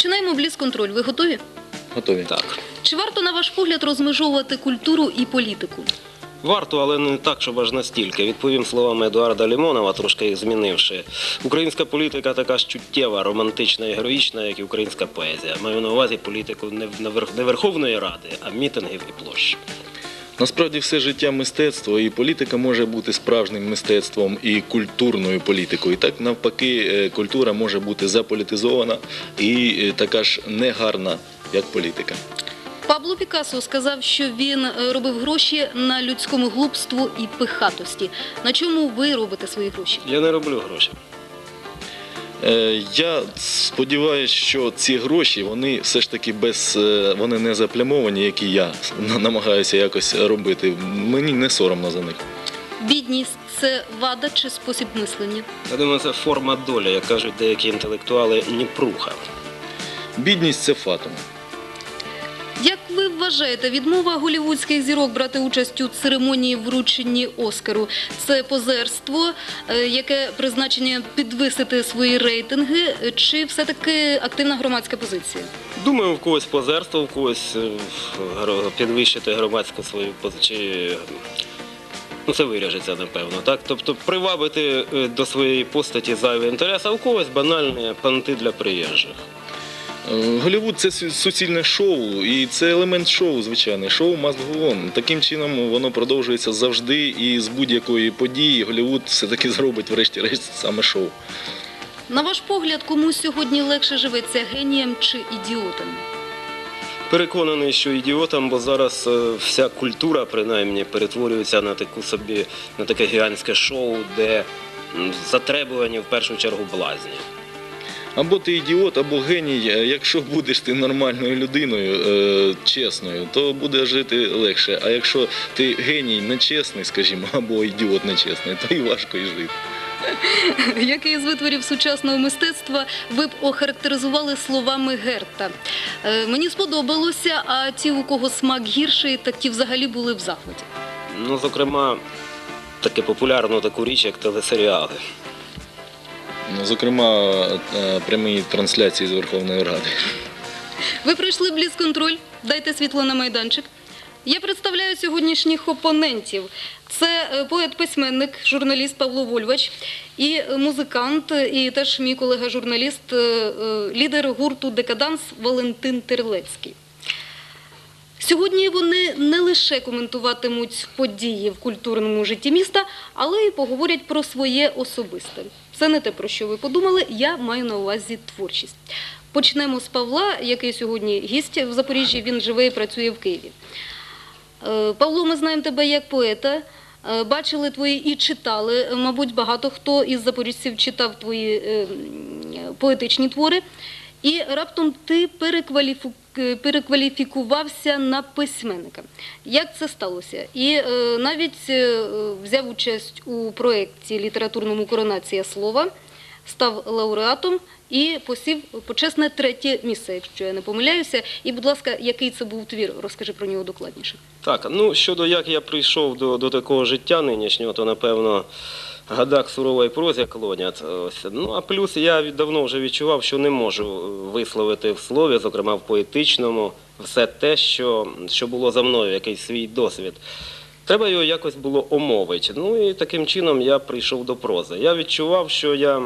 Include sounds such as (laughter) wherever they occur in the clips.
Починаємо бліц-контроль. Ви готові? Готові. Так. Чи варто, на ваш погляд, розмежовувати культуру і політику? Варто, але не так, щоб аж настільки. Відповім словами Едуарда Лімонова, трошки їх змінивши. Українська політика така ж чуттєва, романтична і героїчна, як і українська поезія. Маю на увазі політику не, в- не верх- не Верховної Ради, а мітингів і площ. Насправді все життя мистецтво, і політика може бути справжнім мистецтвом і культурною політикою. І так навпаки, е, культура може бути заполітизована і е, така ж негарна, як політика. Пабло Пікассо сказав, що він е, робив гроші на людському глупству і пихатості. На чому ви робите свої гроші? Я не роблю гроші. Е, Я сподіваюся, що ці гроші вони все ж таки без е, вони не заплямовані, які я намагаюся якось робити. Мені не соромно за них. Бідність це вада чи спосіб мислення? Я думаю, це форма долі, як кажуть деякі інтелектуали, Дніпруха. Бідність це фатум. Вважаєте, відмова голівудських зірок брати участь у церемонії врученні Оскару це позерство, е, яке призначення підвисити свої рейтинги, чи все-таки активна громадська позиція? Думаю, в когось позерство, в когось е, підвищити громадську свою пози- чи Ну, це виряжеться, напевно. Так? Тобто привабити е, до своєї постаті зайвий інтерес, а в когось банальні панти для приїжджих. Е, Голівуд це суцільне шоу, і це елемент шоу, звичайно. Шоу must go on. Таким чином воно продовжується завжди, і з будь-якої події Голівуд все-таки зробить, врешті-решт, саме шоу. На ваш погляд, кому сьогодні легше живеться генієм чи ідіотом? Переконаний, що ідіотам, бо зараз е, вся культура, принаймні, перетворюється на таку собі, на таке гігантське шоу, де м, затребувані в першу чергу блазні. Або ти ідіот, або геній. Е, Якщо будеш ти нормальною людиною, е, чесною, то буде жити легше. А якщо ти геній нечесний, скажімо, (laughs) або ідіот нечесний, то і важко і жити. Який з витворів сучасного мистецтва ви б охарактеризували словами Герта? Е, мені сподобалося, а ті, у кого смак гірший, так ті взагалі були в захваті. Ну, зокрема, таке популярну таку річ, як телесеріали. Зокрема, е, прямі трансляції з Верховної Ради. Ви пройшли бліц-контроль. Дайте світло на майданчик. Я представляю сьогоднішніх опонентів. Це е, поет-письменник, журналіст Павло Вольвач, і музикант, і теж мій колега-журналіст, е, лідер гурту Декаданс Валентин Терлецький. Сьогодні вони не лише коментуватимуть події в культурному житті міста, але й поговорять про своє особисте. Це не те, про що ви подумали, я маю на увазі творчість. Почнемо з Павла, який сьогодні гість в Запоріжжі, він живе і працює в Києві. Е, Павло, ми знаємо тебе як поета. Е, Бачили твої і читали. Мабуть, багато хто із запоріжців читав твої е, поетичні твори. І раптом ти перекваліфу- е, перекваліфікувався на письменника. Як це сталося? І е, навіть е, взяв участь у проєкті літературному Коронація слова, став лауреатом і посів почесне третє місце, якщо я не помиляюся. І, будь ласка, який це був твір? Розкажи про нього докладніше. Так, ну щодо як я прийшов до, до такого життя нинішнього, то напевно гадак сурової прозі клонять. Ну а плюс я давно вже відчував, що не можу висловити в слові, зокрема в поетичному, все те, що, що було за мною, якийсь свій досвід. Треба його якось було омовити. Ну і таким чином я прийшов до прози. Я відчував, що я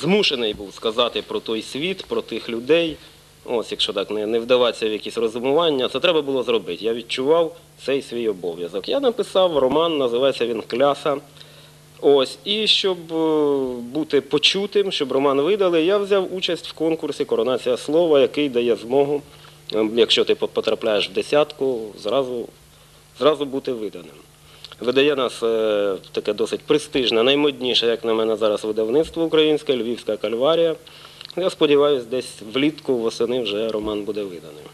змушений був сказати про той світ, про тих людей. Ось, якщо так не, не вдаватися в якісь розумування, це треба було зробити. Я відчував цей свій обов'язок. Я написав роман, називається він Кляса. Ось, і щоб е, бути почутим, щоб роман видали, я взяв участь в конкурсі Коронація слова, який дає змогу, е, якщо ти потрапляєш в десятку, зразу, зразу бути виданим. Видає нас е, таке досить престижне, наймодніше, як на мене зараз, видавництво українське, Львівська кальварія. Я сподіваюся, десь влітку, восени вже роман буде виданий.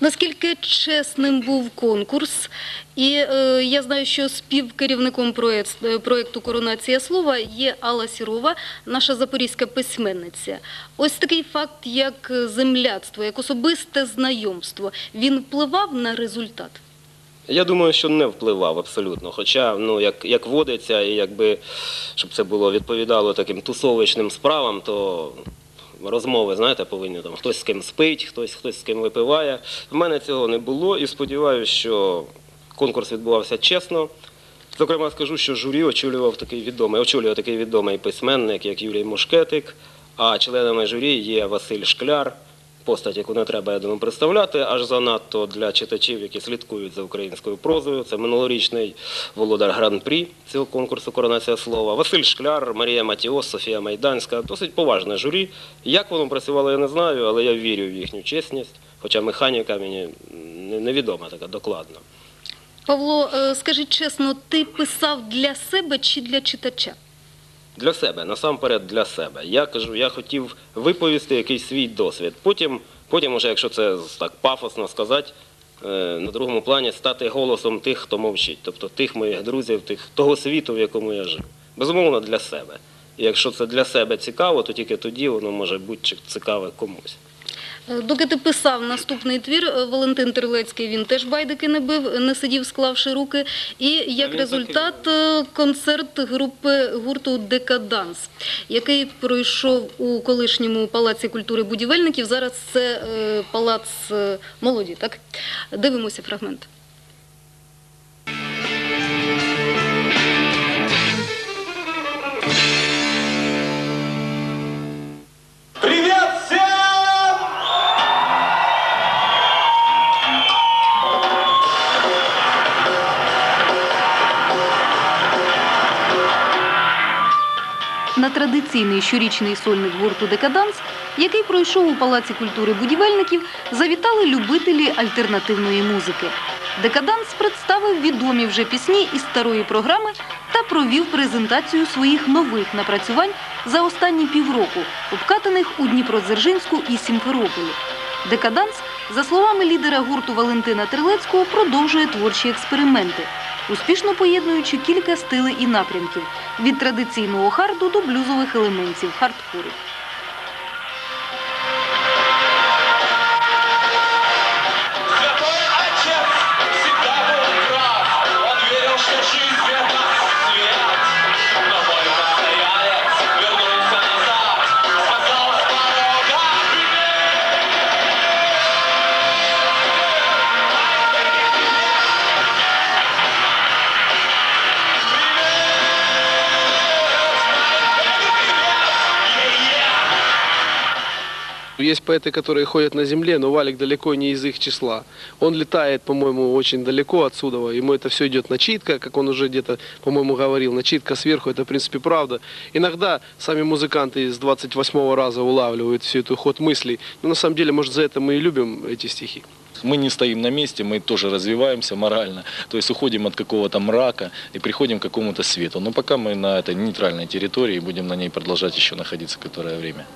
Наскільки чесним був конкурс, і е, я знаю, що співкерівником е, проєкту Коронація слова є Алла Сірова, наша запорізька письменниця. Ось такий факт, як земляцтво, як особисте знайомство, він впливав на результат. Я думаю, що не впливав абсолютно. Хоча, ну, як, як водиться, і якби, щоб це було відповідало таким тусовичним справам, то розмови, знаєте, повинні там хтось з ким спить, хтось, хтось з ким випиває. В мене цього не було і сподіваюся, що конкурс відбувався чесно. Зокрема, скажу, що журі очолював такий відомий, очолював такий відомий письменник, як Юрій Мушкетик, а членами журі є Василь Шкляр, постать, яку не треба, я думаю, представляти, аж занадто для читачів, які слідкують за українською прозою. Це минулорічний володар гран-прі цього конкурсу Коронація слова. Василь Шкляр, Марія Матіос, Софія Майданська. Досить поважне журі. Як воно працювало, я не знаю, але я вірю в їхню чесність. Хоча механіка мені невідома така докладна. Павло, е, скажи чесно, ти писав для себе чи для читача? Для себе, насамперед для себе. Я кажу, я хотів виповісти якийсь свій досвід. Потім, потім уже, якщо це так пафосно сказати, е, на другому плані стати голосом тих, хто мовчить, тобто тих моїх друзів, тих, того світу, в якому я жив. Безумовно, для себе. І якщо це для себе цікаво, то тільки тоді воно може бути цікаве комусь. Е, Доки ти писав наступний твір, е, Валентин Терлецький, він теж байдики не бив, не сидів, склавши руки. І як результат е, концерт групи гурту Декаданс, який пройшов у колишньому палаці культури будівельників. Зараз це палац молоді. Так дивимося фрагмент. Традиційний щорічний сольник гурту Декаданс, який пройшов у Палаці культури будівельників, завітали любителі альтернативної музики. Декаданс представив відомі вже пісні із старої програми та провів презентацію своїх нових напрацювань за останні півроку, обкатаних у Дніпродзержинську і Сімферополі. Декаданс, за словами лідера гурту Валентина Терлецького, продовжує творчі експерименти, успішно поєднуючи кілька стилей і напрямків від традиційного харду до блюзових елементів хардкору. Есть поэты, которые ходят на земле, но Валик далеко не из их числа. Он летает, по-моему, очень далеко отсюда. Ему это все идет начитка, как он уже где-то, по-моему, говорил. Начитка сверху, это, в принципе, правда. Иногда сами музыканты с 28 раза улавливают всю эту ход мыслей. Но на самом деле, может, за это мы и любим эти стихи. Мы не стоим на месте, мы тоже развиваемся морально, то есть уходим от какого-то мрака и приходим к какому-то свету. Но пока мы на этой нейтральной территории, будем на ней продолжать еще находиться которое время.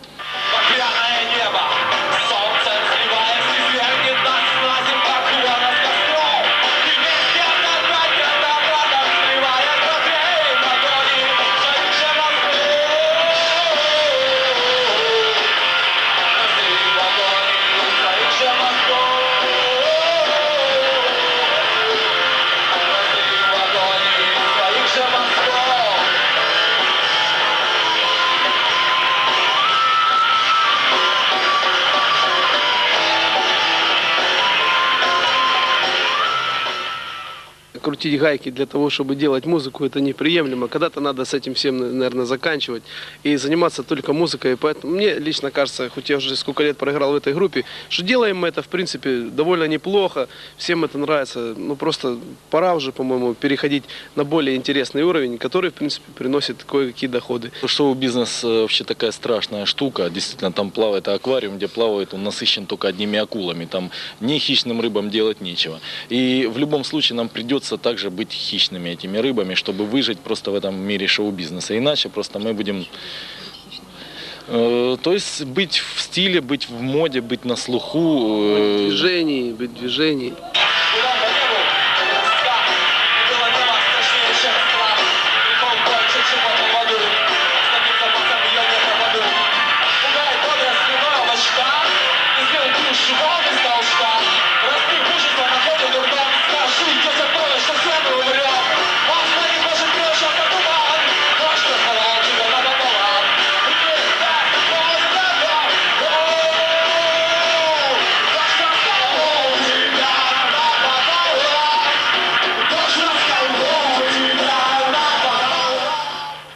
Крутить гайки для того, чтобы делать музыку, это неприемлемо. Когда-то надо с этим всем, наверное, заканчивать и заниматься только музыкой. Поэтому мне лично кажется, хоть я уже сколько лет проиграл в этой группе, что делаем мы это, в принципе, довольно неплохо. Всем это нравится. Ну, просто пора уже, по-моему, переходить на более интересный уровень, который, в принципе, приносит кое-какие доходы. Шоу-бизнес э, вообще такая страшная штука. Действительно, там плавает аквариум, где плавает, он насыщен только одними акулами. Там ни хищным рыбам делать нечего. И в любом случае нам придется также быть хищными этими рыбами, чтобы выжить просто в этом мире шоу-бизнеса. Иначе просто мы будем... э, То есть быть в стиле, быть в моде, быть на слуху. э, Движений, быть движений. Куда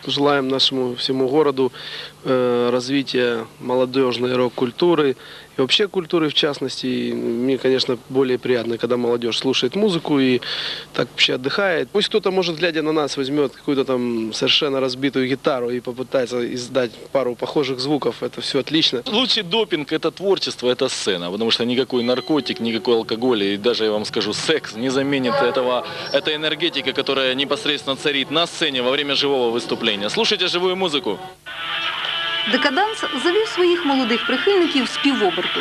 Желаем нашему всему городу э, развития молодежной рок-культуры и вообще культуры в частности. И мне, конечно, более приятно, когда молодежь слушает музыку и так вообще отдыхает. Пусть кто-то, может, глядя на нас, возьмет какую-то там совершенно разбитую гитару и попытается издать пару похожих звуков. Это все отлично. Лучший допинг – это творчество, это сцена, потому что никакой наркотик, никакой алкоголь и даже, я вам скажу, секс не заменит этого, этой энергетики, которая непосредственно царит на сцене во время живого выступления. Слушайте живую музыку. Декаданс завів своїх молодих прихильників з півоберту.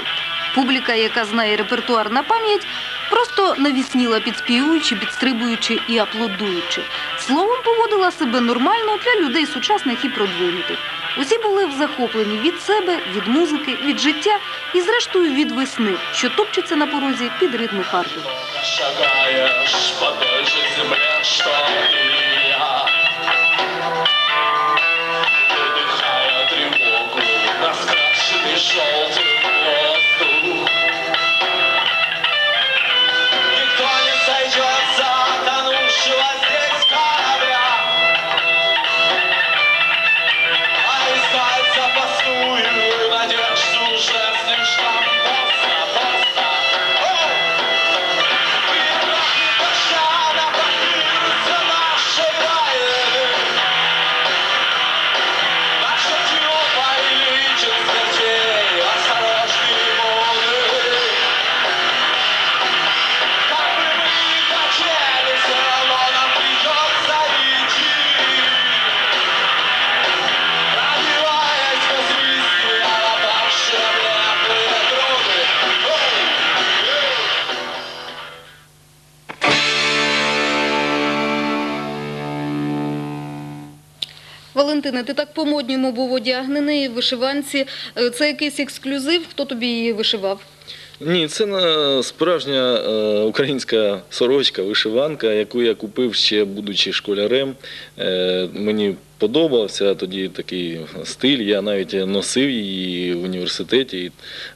Публіка, яка знає репертуар на пам'ять, просто навісніла підспівуючи, підстрибуючи і аплодуючи. Словом, поводила себе нормально для людей сучасних і продвинутих. Усі були захоплені від себе, від музики, від життя і, зрештою, від весни, що топчеться на порозі під ритми харду. Шагаешь по той земле, что и я 守护 Валентине, ти так по-модньому був одягнений в вишиванці. Е, Це якийсь ексклюзив? Хто тобі її вишивав? Ні, це справжня е, українська сорочка, вишиванка, яку я купив ще будучи школярем. Е, мені подобався тоді такий стиль. Я навіть носив її в університеті і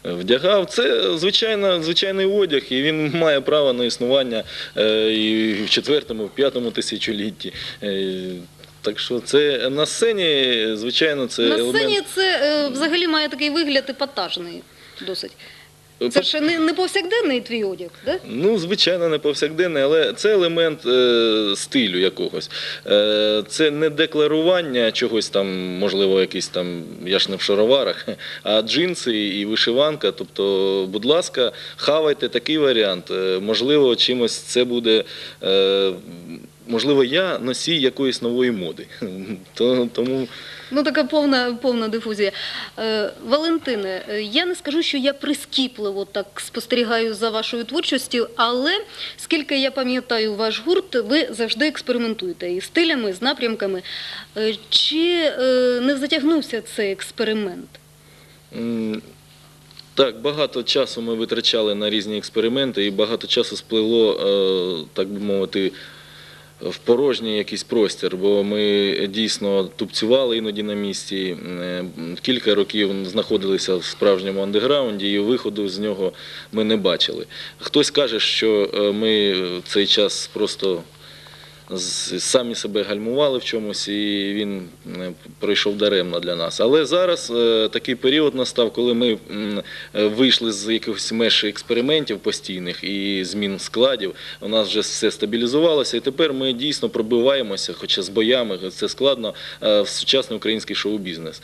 вдягав. Це звичайно, звичайний одяг, і він має право на існування і в четвертому, в п'ятому тисячолітті. Е, Так що це на сцені, звичайно, це На елемент. сцені це е, взагалі має такий вигляд епатажний досить. Це ж не, не повсякденний твій одяг, да? Ну, звичайно, не повсякденний, але це елемент е, стилю якогось. Е, це не декларування чогось там, можливо, якийсь там, я ж не в шароварах, (laughs) а джинси і вишиванка. Тобто, будь ласка, хавайте такий варіант. Е, можливо, чимось це буде. Е, Можливо, я носій якоїсь нової моди. (laughs) Тому Ну, така повна, повна дифузія. Е, Валентине, е, я не скажу, що я прискіпливо так спостерігаю за вашою творчістю, але скільки я пам'ятаю ваш гурт, ви завжди експериментуєте і стилями, і з напрямками. Е, Чи е, не затягнувся цей експеримент? Так, багато часу ми витрачали на різні експерименти, і багато часу спливло, так би мовити, в порожній якийсь простір, бо ми дійсно тупцювали іноді на місці. е, Кілька років знаходилися в справжньому андеграунді, і виходу з нього ми не бачили. Хтось каже, що е, ми в цей час просто самі себе гальмували в чомусь, і він е, пройшов даремно для нас. Але зараз е, такий період настав, коли ми е, вийшли з якихось меж експериментів постійних і змін складів. У нас вже все стабілізувалося, і тепер ми дійсно пробиваємося, хоча з боями це складно в сучасний український шоу-бізнес.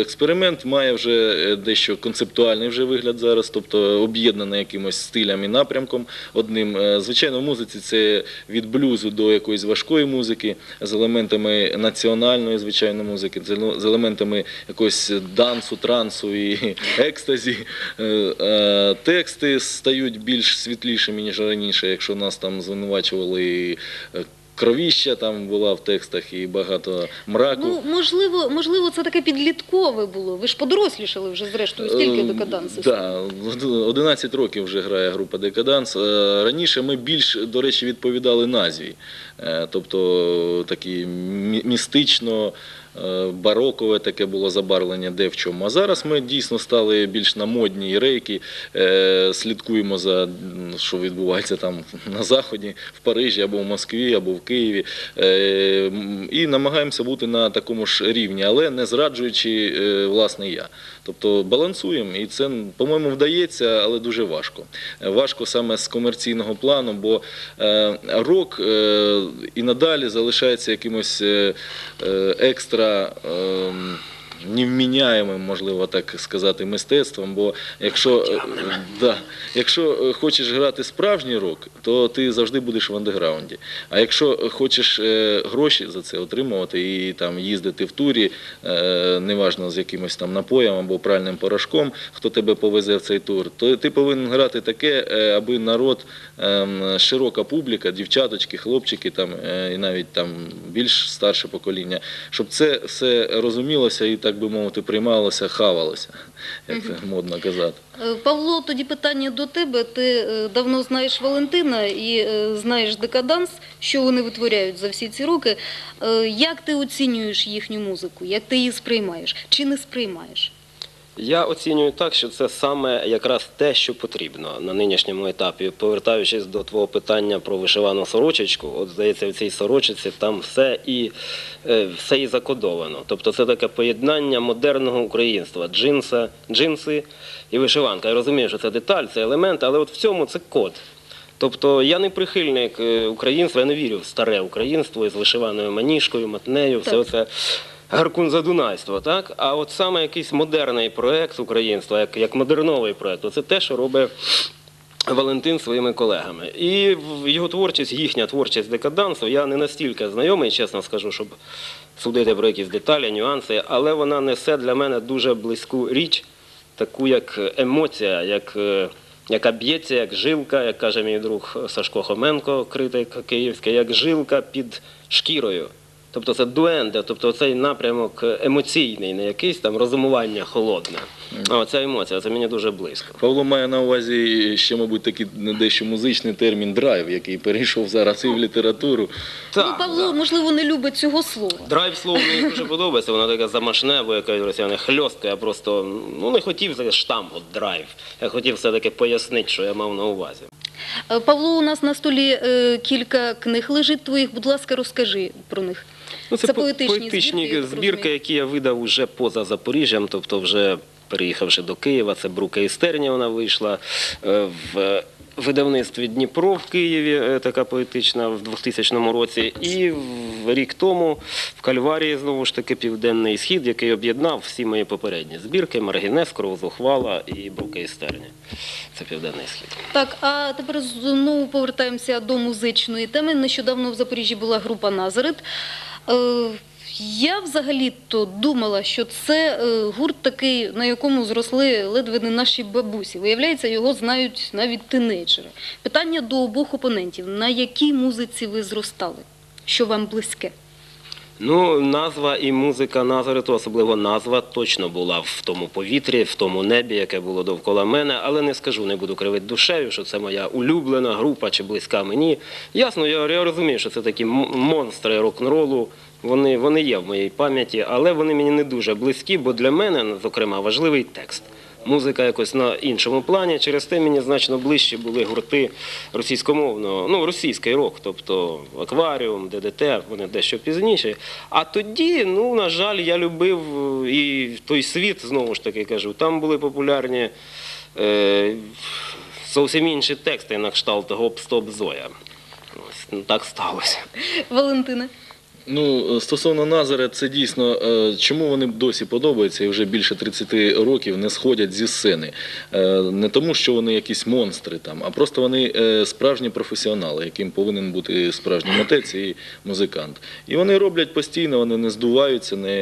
Експеримент має вже дещо концептуальний вже вигляд зараз, тобто об'єднаний якимось стилем і напрямком одним. Звичайно, в музиці це від блюзу до якоїсь важкої музики з елементами національної, звичайно, музики, з елементами якогось дансу, трансу і (laughs) екстазі. Е, е, Тексти стають більш світлішими, ніж раніше, якщо нас там звинувачували. Кровіща там була в текстах і багато мраку. Ну, можливо, можливо, це таке підліткове було. Ви ж подорослішали вже зрештою, скільки Е, декадансу? Да, 11 років вже грає група Декаданс. Е, Раніше ми більш, до речі, відповідали назві. Е, Тобто такі мі- містично барокове таке було забарвлення, де в чому. А зараз ми дійсно стали більш на модні рейки, е, слідкуємо за що відбувається там на заході, в Парижі або в Москві, або в Києві. Е, І намагаємося бути на такому ж рівні, але не зраджуючи е, власне я. Тобто балансуємо, і це, по-моєму, вдається, але дуже важко. Е, Важко саме з комерційного плану, бо е, рок е, і надалі залишається якимось екстра. Невміняємим, можливо так сказати, мистецтвом. Бо якщо, е, да, якщо е, хочеш грати справжній рок, то ти завжди будеш в андеграунді. А якщо хочеш е, гроші за це отримувати і там їздити в турі, неважно з якимось там напоєм або пральним порошком, хто тебе повезе в цей тур, то ти повинен грати таке, аби народ, ем, широка публіка, дівчаточки, хлопчики, там і навіть там більш старше покоління, щоб це все розумілося і так би мовити, приймалося, хавалося, як модно казати. Е, Павло, тоді питання до тебе. Ти е, давно знаєш Валентина і е, знаєш декаданс, що вони витворяють за всі ці роки. Як ти оцінюєш їхню музику? Як ти її сприймаєш? Чи не сприймаєш? Я оцінюю так, що це саме якраз те, що потрібно на нинішньому етапі. Повертаючись до твого питання про вишивану сорочечку, от здається, в цій сорочці там все і е, все і закодовано. Тобто це таке поєднання модерного українства, джинса, джинси і вишиванка. Я розумію, що це деталь, це елемент, але от в цьому це код. Тобто я не прихильник е, українства, я не вірю в старе українство із вишиваною маніжкою, матнею, все Так. оце гаркунзадунайство, так? А от саме якийсь модерний проект українства, як, як модерновий проект, це те, що робить. Валентин своїми колегами. І його творчість, їхня творчість декадансу, я не настільки знайомий, чесно скажу, щоб судити про якісь деталі, нюанси, але вона несе для мене дуже близьку річ, таку як емоція, як, е, яка б'ється, як жилка, як каже мій друг Сашко Хоменко, критик київський, як жилка під шкірою. Тобто це дуенде, тобто цей напрямок емоційний, не якийсь там розумування холодне. А оця емоція, це мені дуже близько. Павло має на увазі ще, мабуть, такий дещо музичний термін драйв, який перейшов зараз і в літературу. ну, Павло, можливо, не любить цього слова. Драйв слово мені (laughs) дуже подобається, воно таке замашне, бо яка росіяни хльостка. Я просто ну не хотів за штамп, от драйв. Я хотів все-таки пояснити, що я мав на увазі. Е, Павло, у нас на столі е, кілька книг лежить твоїх. Будь ласка, розкажи про них. Ну, це, Це поетичні поетичні збірки, збірки, які я видав уже поза Запоріжжям, тобто вже переїхавши до Києва, це Брука і Стерня, вона вийшла е, в видавництві Дніпро в Києві, е, така поетична в 2000 році. І рік тому в Кальварії знову ж таки Південний Схід, який об'єднав всі мої попередні збірки Маргінес, Кров Зухвала і Брука і Стерня. Це Південний Схід. Так, а тепер знову повертаємося до музичної теми. Нещодавно в Запоріжжі була група Назарет. Е, Я взагалі-то думала, що це е, гурт такий, на якому зросли ледве не наші бабусі. Виявляється, його знають навіть тинейджери. Питання до обох опонентів: на якій музиці ви зростали? Що вам близьке? Ну, назва і музика Назарету, особливо назва, точно була в тому повітрі, в тому небі, яке було довкола мене, але не скажу, не буду кривити душею, що це моя улюблена група чи близька мені. Ясно, я, розумію, що це такі монстри рок-н-ролу. Вони, вони є в моїй пам'яті, але вони мені не дуже близькі, бо для мене, зокрема, важливий текст. Музика якось на іншому плані. Через те мені значно ближче були гурти російськомовного, ну російський рок, тобто акваріум, ДДТ, вони дещо пізніше. А тоді, ну на жаль, я любив е, і той світ, знову ж таки кажу, там були популярні е, зовсім інші тексти на кшталт гоп стоп зоя. Ось ну, так сталося. Валентина. Ну, стосовно Назара, це дійсно, е, чому вони досі подобаються і вже більше 30 років не сходять зі сцени. Е, Не тому, що вони якісь монстри а просто вони е, справжні професіонали, яким повинен бути справжній митець і музикант. І вони роблять постійно, вони не здуваються, не,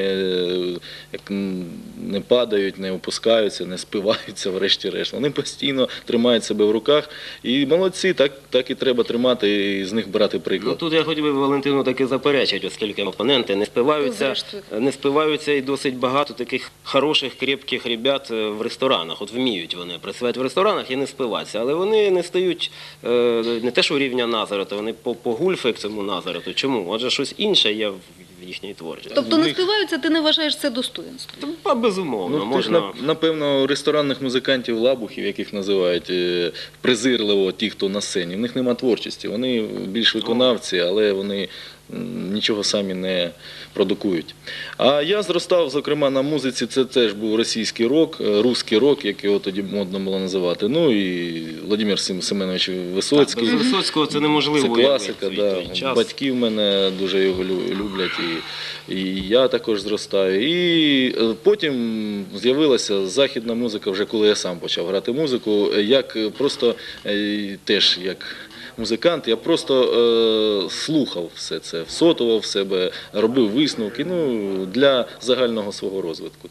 е, падають, не опускаються, не спиваються, (laughs) врешті-решт. Вони постійно тримають себе в руках. І молодці, так, і треба тримати і з них брати Ну приклад. тут я хотів би Валентину таки заперечити, оскільки опоненти не спиваються, не спиваються і досить багато таких хороших, крепких ребят е, в ресторанах. От вміють вони працювати в ресторанах і не спиватися. Але вони не стають е, не те, що рівня Назарета, вони по, по гульфи к цьому Назарету. Чому? Отже, щось інше є в- їхній творчості. Тобто не співаються, ти не вважаєш це достоинством. Та, безумовно, Ну, ти ж, можна. нап- напевно, ресторанних музикантів лабухів, яких називають е, презирливо ті, хто на сцені, в них нема творчості. Вони більш виконавці, але вони нічого самі не продукують. А я зростав, зокрема, на музиці, це теж був російський рок, е, русський рок, як його тоді модно було називати. Ну і Владимир Семенович Висоцький. Так, без Висоцького це неможливо Це класика, да. час. Батьки в мене дуже його люблять, і, і я також зростаю. І е, потім з'явилася західна музика, вже коли я сам почав грати музику, е, як просто теж як. Музикант, я просто е, слухав все це, всотував в себе, робив висновки ну, для загального свого розвитку.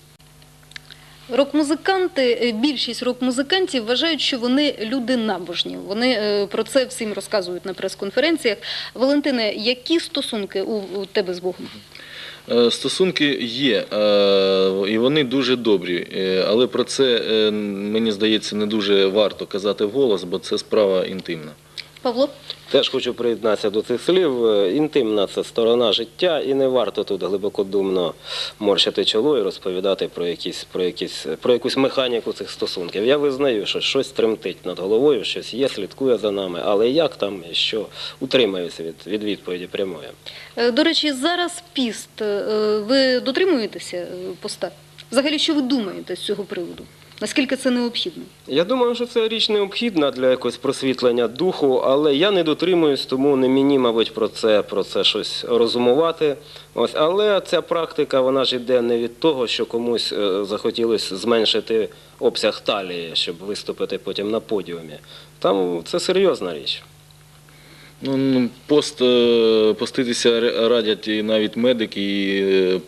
Рок-музиканти, е, більшість рок-музикантів вважають, що вони люди набожні. Вони е, про це всім розказують на прес-конференціях. Валентине, які стосунки у, тебе з Богом? Е, Стосунки є, і вони дуже добрі, але про це, мені здається, не дуже варто казати вголос, бо це справа інтимна. Павло? Теж хочу приєднатися до цих слів. Е, Інтимна це сторона життя, і не варто тут глибокодумно морщити чоло і розповідати про якісь, про якісь, про якусь механіку цих стосунків. Я визнаю, що щось тремтить над головою, щось є, слідкує за нами, але як там і що утримаюся від, від відповіді прямої. Е, До речі, зараз піст. Е, Ви дотримуєтеся поста? Взагалі, що ви думаєте з цього приводу? Наскільки це необхідно? Я думаю, що це річ необхідна для якогось просвітлення духу, але я не дотримуюсь, тому не мені, мабуть, про це, про це щось розумувати. Ось, але ця практика вона ж іде не від того, що комусь е, захотілося зменшити обсяг талії, щоб виступити потім на подіумі. Там це серйозна річ. Ну, ну, пост, е, поститися радять і навіть медики, і е,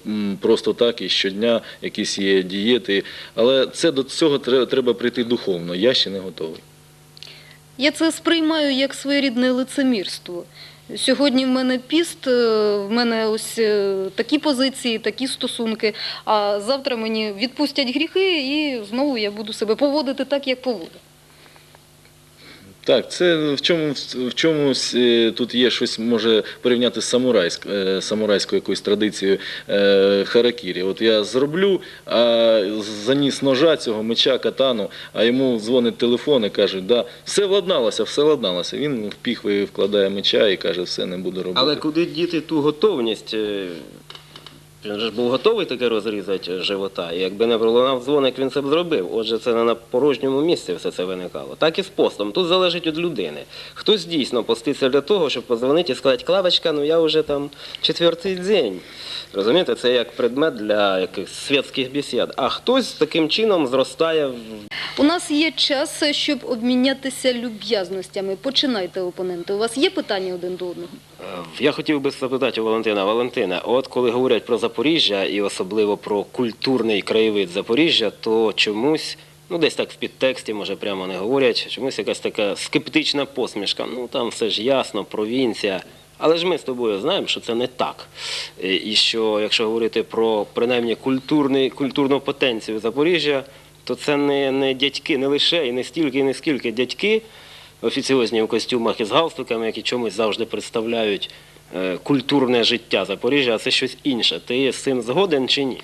просто так, і щодня якісь є дієти. Але це до цього треба прийти духовно. Я ще не готовий. Я це сприймаю як своєрідне лицемірство. Сьогодні в мене піст, е, в мене ось такі позиції, такі стосунки. А завтра мені відпустять гріхи, і знову я буду себе поводити так, як поводу. Так, це в чому в чомусь е, тут є щось може порівняти з самурайськ, е, самурайською якоюсь традицією е, харакірі. От я зроблю, а заніс ножа цього меча, катану, а йому дзвонить телефон і кажуть, да, все владналося, все владналося. Він в піхви вкладає меча і каже, все не буду робити. Але куди діти ту готовність? Він же ж був готовий таке розрізати живота, і якби не пролунав дзвоник, він це б зробив. Отже, це не на порожньому місці все це виникало. Так і з постом. Тут залежить від людини. Хтось дійсно поститься для того, щоб позвонити і сказати, Клавочка, ну я вже там четвертий день. Розумієте, це як предмет для якихось світських бесід. А хтось таким чином зростає в У нас є час, щоб обмінятися люб'язностями. Починайте, опоненти. У вас є питання один до одного? Е, Я хотів би запитати у Валентина. Валентина, от коли говорять про Запоріжжя і особливо про культурний краєвид Запоріжжя, то чомусь, ну десь так в підтексті, може прямо не говорять, чомусь якась така скептична посмішка. Ну там все ж ясно, провінція. Але ж ми з тобою знаємо, що це не так. Е, І що якщо говорити про принаймні культурний, культурну потенцію Запоріжжя, то це не, не дядьки, не лише і не стільки, і не скільки дядьки, офіціозні в костюмах із галстуками, які чомусь завжди представляють е, культурне життя Запоріжжя, а це щось інше. Ти з цим згоден чи ні?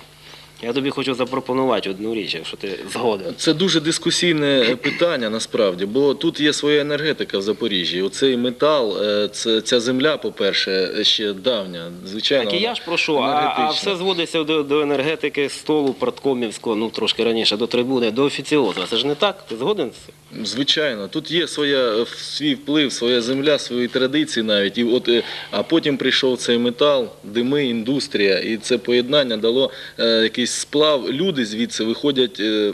Я тобі хочу запропонувати одну річ, якщо ти згоден. Це дуже дискусійне питання насправді, бо тут є своя енергетика в Запоріжжі. Оцей метал, е, це, ця земля, по-перше, ще давня. Звичайно, Так і я ж прошу, а, а все зводиться до, до енергетики столу парткомівського, ну трошки раніше, до трибуни, до офіціозу. Це ж не так? Ти згоден з цим? Звичайно, тут є своя е, свій вплив, своя земля, свої традиції навіть. І от, е, а потім прийшов цей метал, дими, індустрія, і це поєднання дало е, якийсь сплав. Люди звідси виходять е,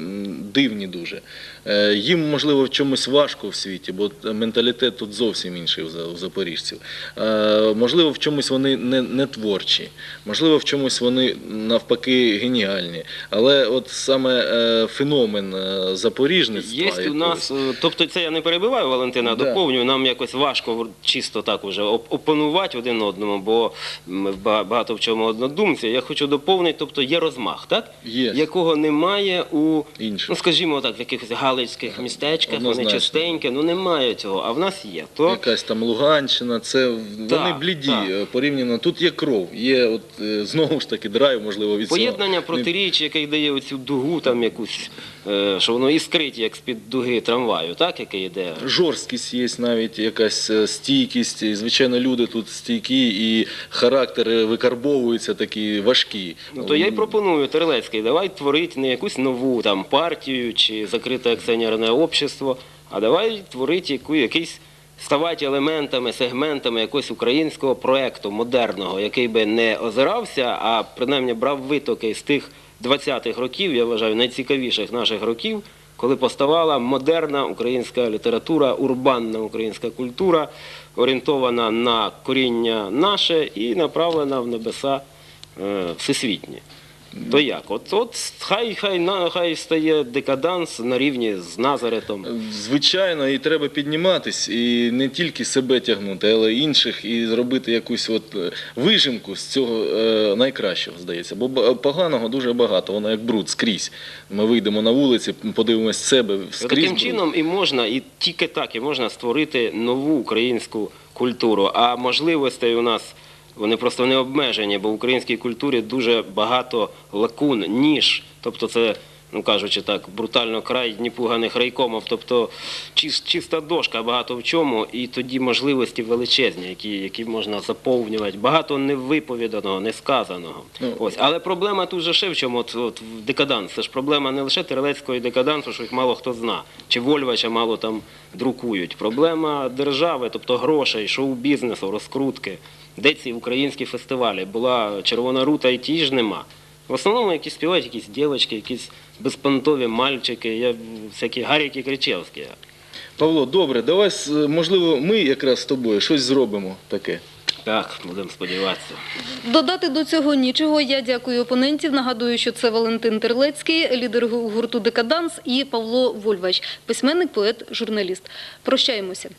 дивні дуже. Е, їм, можливо, в чомусь важко в світі, бо менталітет тут зовсім інший у запоріжців. Е, можливо, в чомусь вони не, не творчі, можливо, в чомусь вони навпаки геніальні. Але от саме е, феномен запоріжництва. Є у нас, тобто це я не перебиваю Валентина, Да. доповнюю, нам якось важко чисто так уже опанувати один одному, бо ми багато в чому однодумці. Я хочу доповнити, тобто є розмах, так? Є. Якого немає у, ну скажімо так, в якихось галузях галицьких містечках, вони Однозначно. чистенькі, ну немає цього, а в нас є. То Якась там Луганщина, це вони Так, бліді так. е, порівняно. Тут є кров, є от е, знову ж таки драйв, можливо, від цього. поєднання Не- протиріч, яке дає оцю дугу, там якусь, що воно іскрить, як з-під дуги трамваю, так, який йде. Жорсткість є навіть якась е, стійкість. І, звичайно, люди тут стійкі і характери викарбовуються такі важкі. Ну то я й пропоную Терлецький, давай творити не якусь нову там партію чи закрите акціонерне общество, а давай творити яку, якийсь ставати елементами, сегментами якогось українського проекту модерного, який би не озирався, а принаймні брав витоки з тих 20-х років, я вважаю, найцікавіших наших років, коли поставала модерна українська література, урбанна українська культура, орієнтована на коріння наше і направлена в небеса е, всесвітні. То як? От, от хай, хай, на- хай стає декаданс на рівні з Назаретом. Звичайно, і треба підніматись, і не тільки себе тягнути, але й інших, і зробити якусь от е, вижимку з цього е, найкращого, здається. Бо поганого дуже багато, воно як бруд скрізь. Ми вийдемо на вулиці, подивимось себе скрізь. Таким бруд. чином і можна, і тільки так і можна створити нову українську культуру. А можливостей у нас вони просто не обмежені, бо в українській культурі дуже багато лакун, ніж. Тобто це, ну кажучи так, брутально край дніпуганих райкомів, тобто чис- чиста дошка багато в чому, і тоді можливості величезні, які, які можна заповнювати. Багато невиповіданого, несказаного. Ну, Ось, але проблема тут же ще в чому, от, от в декаданс. Це ж проблема не лише терлецького декадансу, що їх мало хто зна, чи Вольвача мало там друкують. Проблема держави, тобто грошей, шоу-бізнесу, розкрутки. Де ці українські фестивалі? Була червона рута і ті ж нема. В основному якісь співають якісь дівчатки, якісь безпонтові мальчики, я, всякі гаріки кричевські. Павло, добре, давай, можливо, ми якраз з тобою щось зробимо таке. Так, будемо сподіватися. Додати до цього нічого. Я дякую опонентів. Нагадую, що це Валентин Терлецький, лідер гурту Декаданс і Павло Вольвач, письменник, поет, журналіст. Прощаємося.